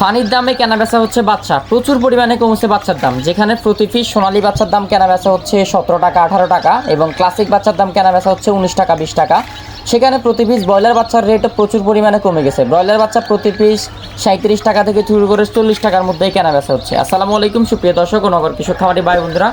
ফানির দামে কেনা বেচা হচ্ছে বাচ্চা। প্রচুর পরিমাণে কমছে বাচ্চার দাম। যেখানে প্রতি পিস সোনালী বাচ্চার দাম কেনা বেচা হচ্ছে সতেরো টাকা, আঠারো টাকা এবং ক্লাসিক বাচ্চার দাম কেনা বেচা হচ্ছে উনিশ টাকা, বিশ টাকা। সেখানে প্রতি পিস ব্রয়লার বাচ্চার রেটও প্রচুর পরিমাণে কমে গেছে। ব্রয়লার বাচ্চা প্রতি পিস সাঁত্রিশ টাকা থেকে শুরু করে চল্লিশ টাকার মধ্যেই কেনা বেচা হচ্ছে। আসসালামু আলাইকুম, সুপ্রিয় দর্শক ও নগর কৃষক খামারি ভাই বন্ধুরা।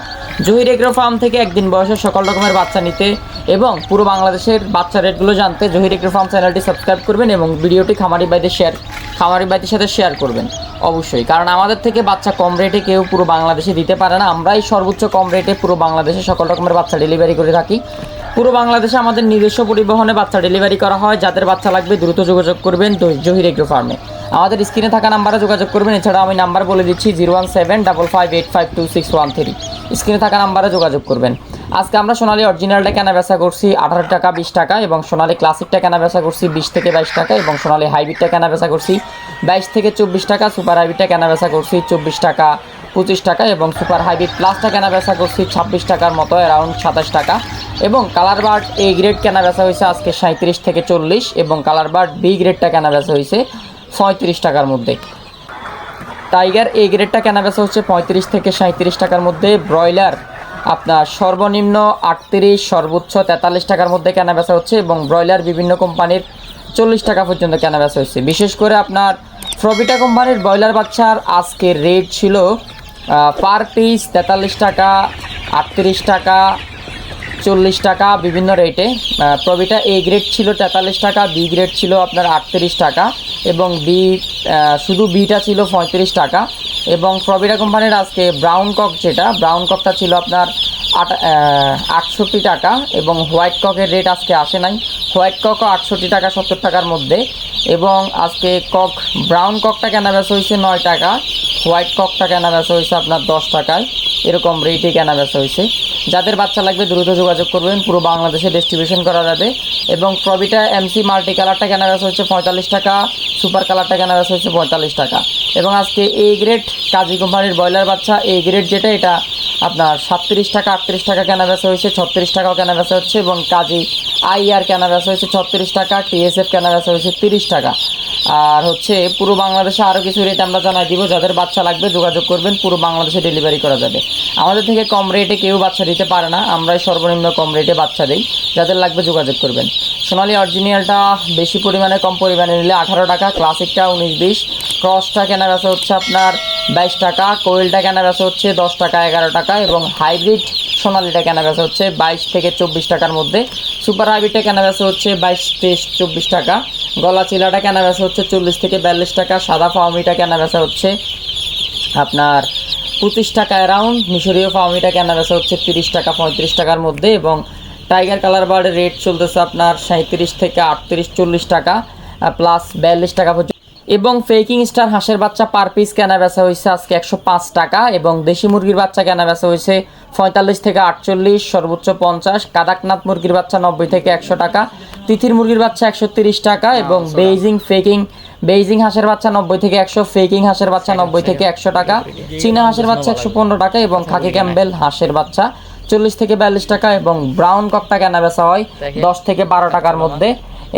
জহির এগ্রো ফার্ম থেকে একদিন বয়সের সকল রকমের বাচ্চা নিতে এবং পুরো বাংলাদেশের বাচ্চা রেটগুলো জানতে জহির এগ্রো ফার্ম চ্যানেলটি সাবস্ক্রাইব করবেন এবং ভিডিওটি খামারি ভাইদের শেয়ার খামারি ভাইদের সাথে শেয়ার করবেন, অবশ্যই। কারণ আমাদের থেকে বাচ্চা কম রেটে কেউ পুরো বাংলাদেশে দিতে পারে না। আমরাই সর্বোচ্চ কম রেটে পুরো বাংলাদেশে সকল রকমের বাচ্চা ডেলিভারি করে থাকি। পুরো বাংলাদেশে আমাদের নিজস্ব পরিবহনে বাচ্চা ডেলিভারি করা হয়। যাদের বাচ্চা লাগবে দ্রুত যোগাযোগ করবেন জহির এগ্রো ফার্মে। আমাদের স্ক্রিনে থাকা নাম্বারে যোগাযোগ করবেন। এছাড়া আমি নাম্বার বলে দিচ্ছি zero one seven double five eight five two six one three. স্ক্রিনে থাকা নাম্বারে যোগাযোগ করবেন। আজকে আমরা সোনালি অরিজিনালটা কেনা বেচা করছি আঠারো টাকা, বিশ টাকা এবং সোনালি ক্লাসিকটা কেনা বেচা করছি বিশ থেকে বাইশ টাকা এবং সোনালি হাইব্রিডটা কেনা বেচা করছি বাইশ থেকে চব্বিশ টাকা সুপার হাইব্রিডটা কেনা বেচা করছি চব্বিশ টাকা, পঁচিশ টাকা এবং সুপার হাইব্রিড প্লাসটা কেনা বেচা করছি ছাব্বিশ টাকার মতো অ্যারাউন্ড সাতাশ টাকা এবং কালার বার্ড এ গ্রেড কেনা বেচা হয়েছে আজকে সাঁত্রিশ থেকে চল্লিশ এবং কালার বার্ড বি গ্রেডটা কেনা বেচা হয়েছে পঁয়ত্রিশ টাকার মধ্যে। টাইগার এ গ্রেডটা কেনা বেচা হচ্ছে পঁয়ত্রিশ থেকে সাঁত্রিশ টাকার মধ্যে ব্রয়লার আপনার সর্বনিম্ন আটত্রিশ, সর্বোচ্চ তেতাল্লিশ টাকার মধ্যে কেনা বেচা হচ্ছে এবং ব্রয়লার বিভিন্ন কোম্পানির চল্লিশ টাকা পর্যন্ত কেনা বেচা হচ্ছে। বিশেষ করে আপনার ফ্রবিটা কোম্পানির ব্রয়লার বাচ্চার আজকের রেট ছিল পার পিস তেতাল্লিশ টাকা, আটত্রিশ টাকা, চল্লিশ টাকা বিভিন্ন রেটে প্রবিটা এ গ্রেড ছিল তেতাল্লিশ টাকা বি গ্রেড ছিল আপনার আটত্রিশ টাকা এবং বি শুধু বিটা ছিল পঁয়ত্রিশ টাকা। এবং প্রবিটা কোম্পানির আজকে ব্রাউন কক যেটা, ব্রাউন ককটা ছিল আপনার আট আটষট্টি টাকা এবং হোয়াইট ককের রেট আজকে আসে নাই। হোয়াইট ককও আটষট্টি টাকা, সত্তর টাকার মধ্যে এবং আজকে কক, ব্রাউন ককটা কেনা বেচা হয়েছে নয় টাকা, হোয়াইট ককটা কেনা বেচা হয়েছে আপনার দশ টাকায়। এরকম রেটে কেনা বেচা হয়েছে। যাদের বাচ্চা লাগবে দ্রুত যোগাযোগ করবেন, পুরো বাংলাদেশে ডিস্ট্রিবিউশন করা যাবে। এবং প্রবিটা এমসি মাল্টি কালারটা কেনা বেচা হচ্ছে পঁয়তাল্লিশ টাকা, সুপার কালারটা কেনা বেচা হচ্ছে পঁয়তাল্লিশ টাকা। এবং আজকে এ গ্রেড কাজী কোম্পানির ব্রয়লার বাচ্চা এ গ্রেড যেটা, এটা আপনার সাতত্রিশ টাকা, আটত্রিশ টাকা কেনা বেচা হয়েছে, ছত্রিশ টাকাও কেনা বেচা হচ্ছে এবং কাজী আইআর কেনা বেচা হয়েছে ছত্রিশ টাকা, টিএসএফ কেনা বেচা হয়েছে তিরিশ টাকা। আর হচ্ছে পুরো বাংলাদেশে আরও কিছু রেট আমরা জানাই দিব, যাদের বাচ্চা লাগবে যোগাযোগ করবেন, পুরো বাংলাদেশে ডেলিভারি করা যাবে। আমাদের থেকে কম রেটে কেউ বাচ্চা দিতে পারে না, আমরাই সর্বনিম্ন কম রেটে বাচ্চা দিই, যাদের লাগবে যোগাযোগ করবেন। সোনালি অরিজিনালটা বেশি পরিমাণে, কম পরিমাণে নিলে আঠারো টাকা ক্লাসিকটা উনিশ, বিশ ক্রসটা কেনা বেচা হচ্ছে আপনার বাইশ টাকা, কোয়েলটা কেনা বেচা হচ্ছে দশ টাকা, এগারো টাকা এবং হাইব্রিড সোনালিটা কেনা বেচা হচ্ছে বাইশ থেকে চব্বিশ টাকার মধ্যে। সুপার হাইব্রিডটা কেনা বেচা হচ্ছে বাইশ, তেইশ, চব্বিশ টাকা। গলা চিলাটা কেনা বেচা হচ্ছে চল্লিশ থেকে বিয়াল্লিশ টাকা। সাদা ফাউমিটা কেনা বেচা হচ্ছে আপনার পঁচিশ টাকা অ্যারাউন্ড মিশরীয় ফাউমিটা কেনা বেচা হচ্ছে তিরিশ টাকা, পঁয়ত্রিশ টাকার মধ্যে এবং টাইগার কালার বার্ডের রেট চলতেছে আপনার সাঁত্রিশ থেকে আটত্রিশ, চল্লিশ টাকা প্লাস বিয়াল্লিশ টাকা পর্যন্ত এবং ফেকিং স্টার হাঁসের বাচ্চা পার পিস কেনা বেচা হয়েছে আজকে একশো পাঁচ টাকা এবং দেশি মুরগির বাচ্চা কেনা বেচা হয়েছে পঁয়তাল্লিশ থেকে আটচল্লিশ সর্বোচ্চ পঞ্চাশ কাদাকনাথ মুরগির বাচ্চা নব্বই থেকে একশো টাকা তিথির মুরগির বাচ্চা একশো তিরিশ টাকা এবং বেইজিং ফেকিং বেইজিং হাঁসের বাচ্চা নব্বই থেকে একশো ফেকিং হাঁসের বাচ্চা নব্বই থেকে একশো টাকা চীনা হাঁসের বাচ্চা একশো পনেরো টাকা এবং খাকি ক্যাম্বেল হাঁসের বাচ্চা চল্লিশ থেকে বিয়াল্লিশ টাকা এবং ব্রাউন ককটা কেনা বেচা হয় দশ থেকে বারো টাকার মধ্যে।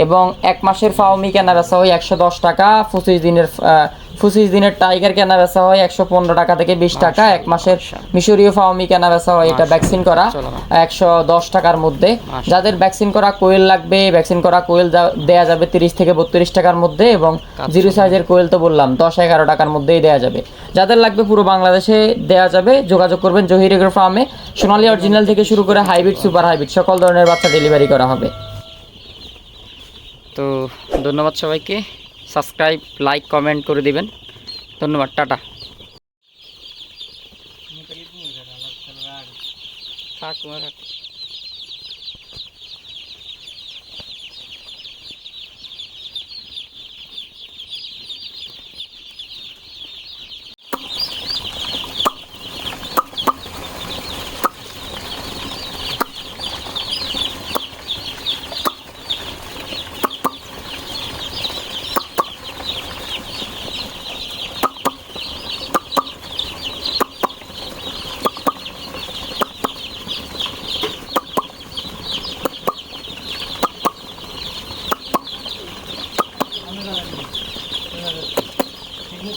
এবং এক মাসের ফাউমি কেনা বেচা হয় একশো দশ টাকা পঁচিশ দিনের পঁচিশ দিনের টাইগার কেনা বেচা হয় একশো পনেরো টাকা থেকে বিশ টাকা এক মাসের মিশরীয় ফাউমি কেনা বেচা হয় এটা ভ্যাকসিন করা একশো দশ টাকার মধ্যে। যাদের ভ্যাকসিন করা কোয়েল লাগবে ভ্যাকসিন করা কোয়েল দেয়া যাবে তিরিশ থেকে বত্রিশ টাকার মধ্যে এবং জিরো সাইজের কোয়েল তো বললাম দশ এগারো টাকার মধ্যেই দেয়া যাবে। যাদের লাগবে পুরো বাংলাদেশে দেয়া যাবে যোগাযোগ করবেন জহির ফার্মে। সোনালী অরিজিনাল থেকে শুরু করে হাইব্রিড সুপার হাইব্রিড সকল ধরনের বাচ্চা ডেলিভারি করা হবে। তো ধন্যবাদ সবাইকে সাবস্ক্রাইব লাইক কমেন্ট করে দিবেন ধন্যবাদ টাটা থাক তোমার থাক